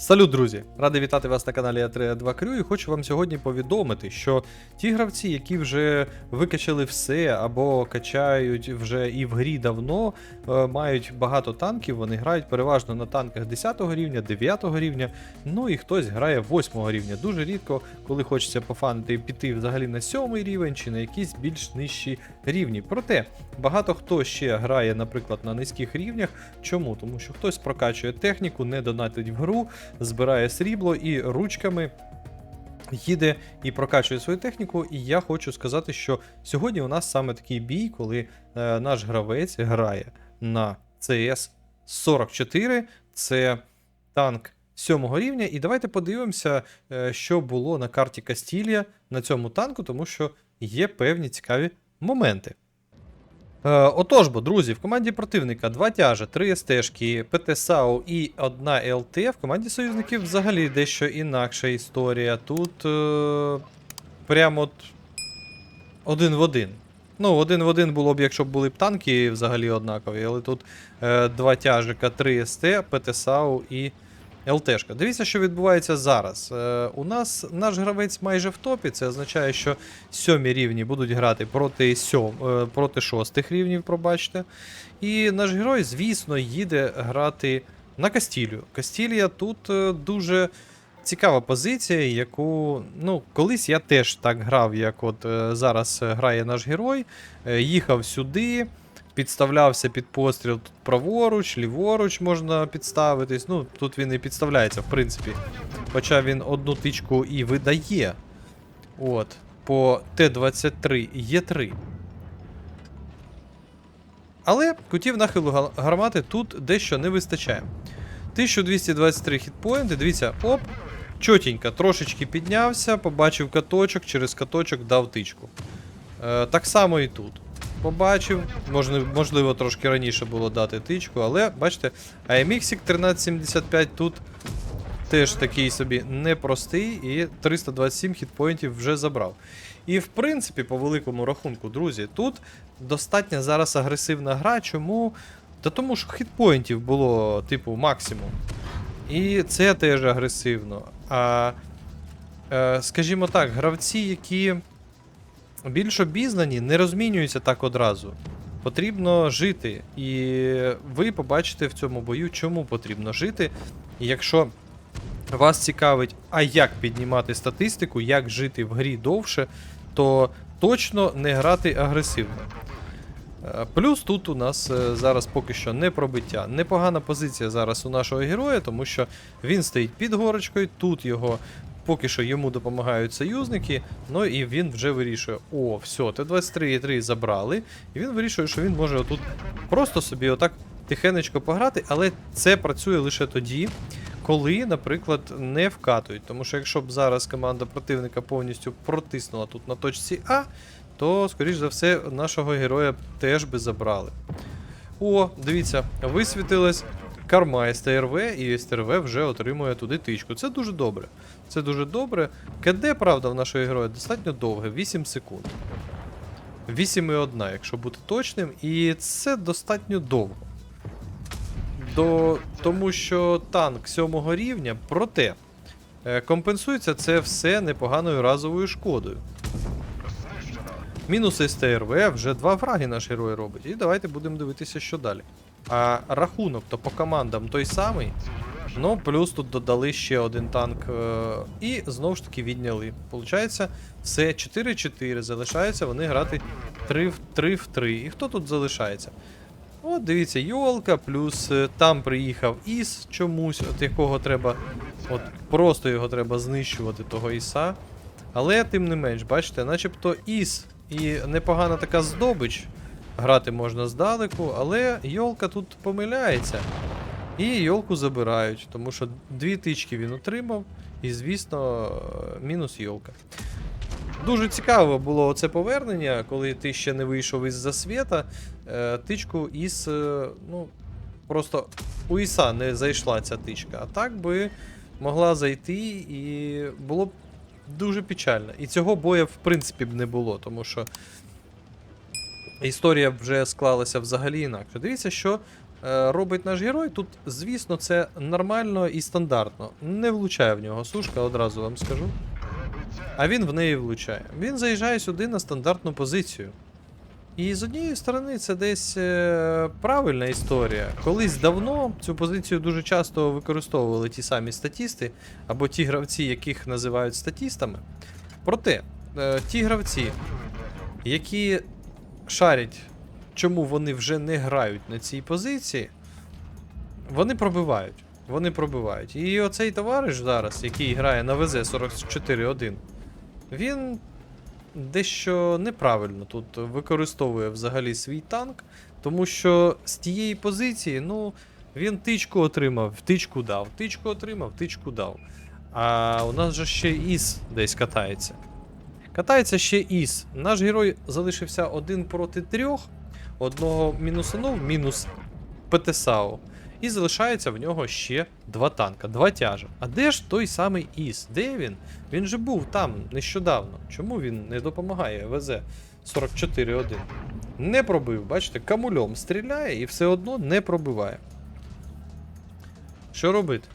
Салют, друзі! Радий вітати вас на каналі А3 Крю і хочу вам сьогодні повідомити, що ті гравці, які вже викачали все або качають вже і в грі давно, е, мають багато танків, вони грають переважно на танках 10 рівня, 9 рівня, ну і хтось грає 8 рівня. Дуже рідко, коли хочеться пофанити піти взагалі на 7 рівень чи на якісь більш нижчі рівні. Проте багато хто ще грає, наприклад, на низьких рівнях. Чому? Тому що хтось прокачує техніку, не донатить в гру, збирає срібло і ручками. Їде і прокачує свою техніку, і я хочу сказати, що сьогодні у нас саме такий бій, коли е, наш гравець грає на CS 44. Це танк 7 рівня. І давайте подивимося, е, що було на карті Кастілія на цьому танку, тому що є певні цікаві моменти. Е, отож бо, друзі, в команді противника два тяжа, три СТшки, ПТ САУ і одна ЛТ. В команді союзників взагалі дещо інакша історія. Тут е, прямо от один в один. Ну, один в один було б, якщо б були б танки взагалі однакові, але тут е, два тяжика, три СТ, ПТ САУ і ЛТшка. Дивіться, що відбувається зараз. Е, у нас наш гравець майже в топі. Це означає, що сьомі рівні будуть грати проти сьом, е, проти шостих рівнів, пробачте. І наш герой, звісно, їде грати на Кастілію. Кастілія тут е, дуже цікава позиція, яку ну, колись я теж так грав, як от е, зараз грає наш герой. Е, їхав сюди. Підставлявся під постріл тут праворуч, ліворуч можна підставитись. Ну, тут він і підставляється, в принципі. Хоча він одну тичку і видає. От. По Т-23 є 3. Але кутів нахилу гармати тут дещо не вистачає. 1223 хітпоінти, дивіться, оп, чотенько, трошечки піднявся, побачив каточок, через каточок дав тичку. Е, так само і тут. Побачив, можливо, трошки раніше було дати тичку, але бачите, AMX 1375 тут теж такий собі непростий і 327 хітпоінтів вже забрав. І в принципі, по великому рахунку, друзі, тут достатньо зараз агресивна гра. Чому? Та тому що хітпоінтів було, типу, максимум. І це теж агресивно. А, е, скажімо так, гравці, які більш обізнані, не розмінюються так одразу. Потрібно жити. І ви побачите в цьому бою, чому потрібно жити. І якщо вас цікавить, а як піднімати статистику, як жити в грі довше, то точно не грати агресивно. Е, Плюс тут у нас е, зараз поки що не пробиття. Непогана позиція зараз у нашого героя, тому що він стоїть під горочкою, тут його поки що йому допомагають союзники, ну і він вже вирішує: о, все, Т-23,3 забрали, і він вирішує, що він може отут просто собі отак тихенечко пограти, але це працює лише тоді, коли, наприклад, не вкатують. Тому що якщо б зараз команда противника повністю протиснула тут на точці А, то, скоріш за все, нашого героя теж би забрали. О, дивіться, висвітилась карма СТРВ, і СТРВ вже отримує туди тичку. Це дуже добре. Це дуже добре. КД, правда, в нашого героя достатньо довге, 8 секунд. 8,1, якщо бути точним, і це достатньо довго. До... Тому що танк 7 рівня, проте е, компенсується це все непоганою разовою шкодою. Мінус СТРВ, вже два фраги наш герой робить. І давайте будемо дивитися, що далі. А рахунок то по командам той самий. Ну, плюс тут додали ще один танк е, і знову ж таки відняли. Получається, все 4-4. Залишається вони грати 3 в 3 в 3. І хто тут залишається? От, дивіться, Йолка, плюс е, там приїхав Іс чомусь, от якого треба. От просто його треба знищувати, того Іса. Але тим не менш, бачите, начебто Іс і непогана така здобич. Грати можна здалеку, але Йолка тут помиляється. І Йолку забирають, тому що дві тички він отримав, і, звісно, е, мінус Йолка. Дуже цікаво було це повернення, коли ти ще не вийшов із засвіта. Е, тичку із. е, ну, просто у Іса не зайшла ця тичка. А так би могла зайти, і було б дуже печально. І цього боя, в принципі, б не було, тому що історія вже склалася взагалі інакше. Дивіться, що е, робить наш герой, тут, звісно, це нормально і стандартно. Не влучає в нього сушка, одразу вам скажу. А він в неї влучає. Він заїжджає сюди на стандартну позицію. І з однієї сторони це десь е, правильна історія. Колись давно цю позицію дуже часто використовували ті самі статісти, або ті гравці, яких називають статістами. Проте, е, ті гравці, які шарять, чому вони вже не грають на цій позиції, вони пробивають. Вони пробивають. І оцей товариш зараз, який грає на ВЗ-44-1, він дещо неправильно тут використовує взагалі свій танк, тому що з тієї позиції, ну, він тичку отримав, тичку дав, тичку отримав, тичку дав. А у нас же ще Іс десь катається. Катається ще Іс. Наш герой залишився один проти трьох. Одного мінусанув, мінус ПТСАУ. І залишається в нього ще два танка, два тяжа. А де ж той самий Іс? Де він? Він же був там нещодавно. Чому він не допомагає ВЗ 44-1? Не пробив, бачите, камульом стріляє і все одно не пробиває. Що робити?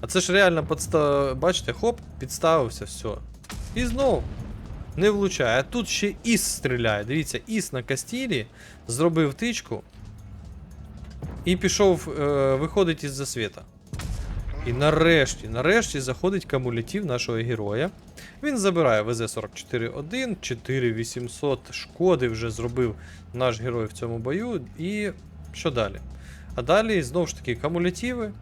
А це ж реально подстав... Бачите, хоп, підставився, все. І знов не влучає. А тут ще Іс стріляє. Дивіться, Іс на Кастілі зробив тичку і пішов, е, виходить із засвіта. І нарешті, нарешті заходить кумулятив нашого героя. Він забирає ВЗ-44-1, 4800 шкоди вже зробив наш герой в цьому бою. І що далі? А далі знову ж таки кумулятиви.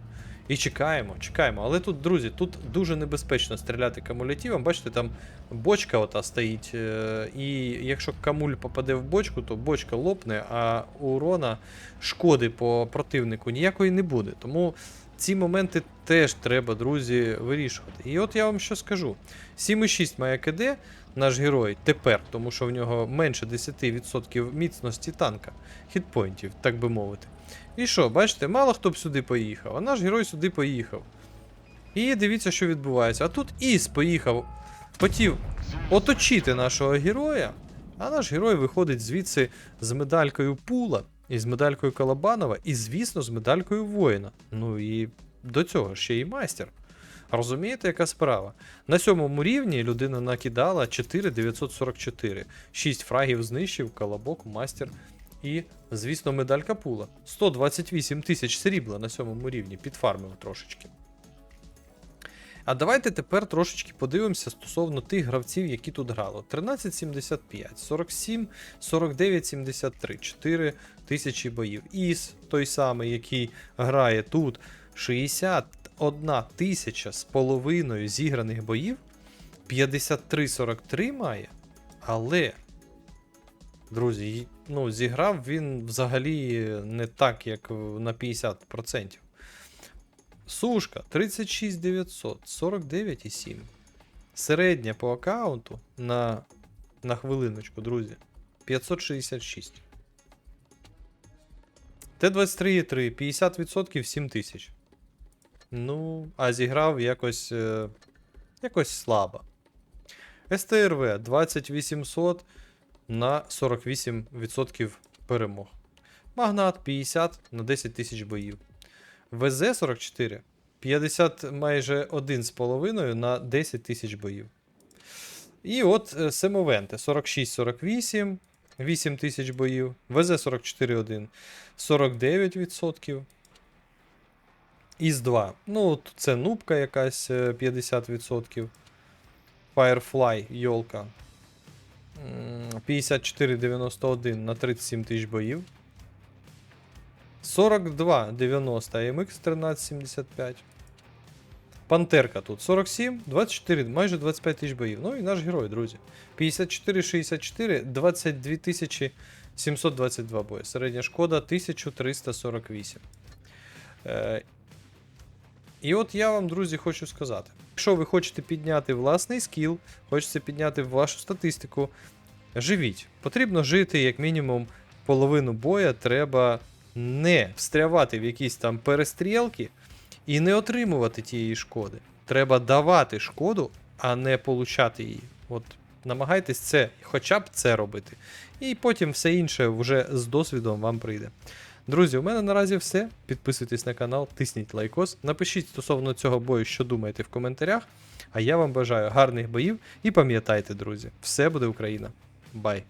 І чекаємо, чекаємо. Але тут, друзі, тут дуже небезпечно стріляти кумулятивом. Бачите, там бочка ота стоїть. е, І якщо камуль попаде в бочку, то бочка лопне, а урона шкоди по противнику ніякої не буде. Тому ці моменти теж треба, друзі, вирішувати. І от я вам що скажу: 7,6 має КД наш герой тепер, тому що в нього менше 10% міцності танка, хітпойнтів, так би мовити. І що, бачите, мало хто б сюди поїхав, а наш герой сюди поїхав. І дивіться, що відбувається. А тут Іс поїхав, хотів оточити нашого героя, а наш герой виходить звідси з медалькою пула, і з медалькою Калабанова, і, звісно, з медалькою воїна. Ну і до цього ще й майстер. Розумієте, яка справа? На сьомому рівні людина накидала 4944. 6 фрагів знищив, колобок, мастер і, звісно, медалька пула. 128 тисяч срібла на сьомому рівні, підфармив трошечки. А давайте тепер трошечки подивимося стосовно тих гравців, які тут грали. 1375, 47, 49, 73, 4 тисячі боїв. Іс, той самий, який грає тут, 61 тисяча з половиною зіграних боїв, 53-43 має, але. Друзі, ну, зіграв він взагалі не так, як на 50%. Сушка 36900, 49,7. Середня по аккаунту на, на хвилиночку, друзі. 566. Т-23,3, 50% 7000. Ну, а зіграв якось. Е, якось слабо. СТРВ 20800 на 48% перемог. Магнат 50 на 10 тисяч боїв. ВЗ-44 50 майже 1,5 на 10 тисяч боїв. І от е, Семовенте 46-48, 8 тисяч боїв. ВЗ-44-1 49%. Із-2. Ну, от це нубка якась е, 50%. Firefly, йолка. М, 54,91 на 37 тисяч боїв. 42,90 AMX 1375. Пантерка тут 47, 24, майже 25 тисяч боїв. Ну і наш герой, друзі. 54, 64, 22 тисячі 722 бої. Середня шкода 1348. І от я вам, друзі, хочу сказати: якщо ви хочете підняти власний скіл, хочете підняти вашу статистику, живіть. Потрібно жити як мінімум половину боя. Треба не встрявати в якісь там перестрілки і не отримувати тієї шкоди. Треба давати шкоду, а не получати її. От намагайтесь це, хоча б це робити. І потім все інше вже з досвідом вам прийде. Друзі, у мене наразі все. Підписуйтесь на канал, тисніть лайкос, напишіть стосовно цього бою, що думаєте в коментарях. А я вам бажаю гарних боїв і пам'ятайте, друзі, все буде Україна. Бай!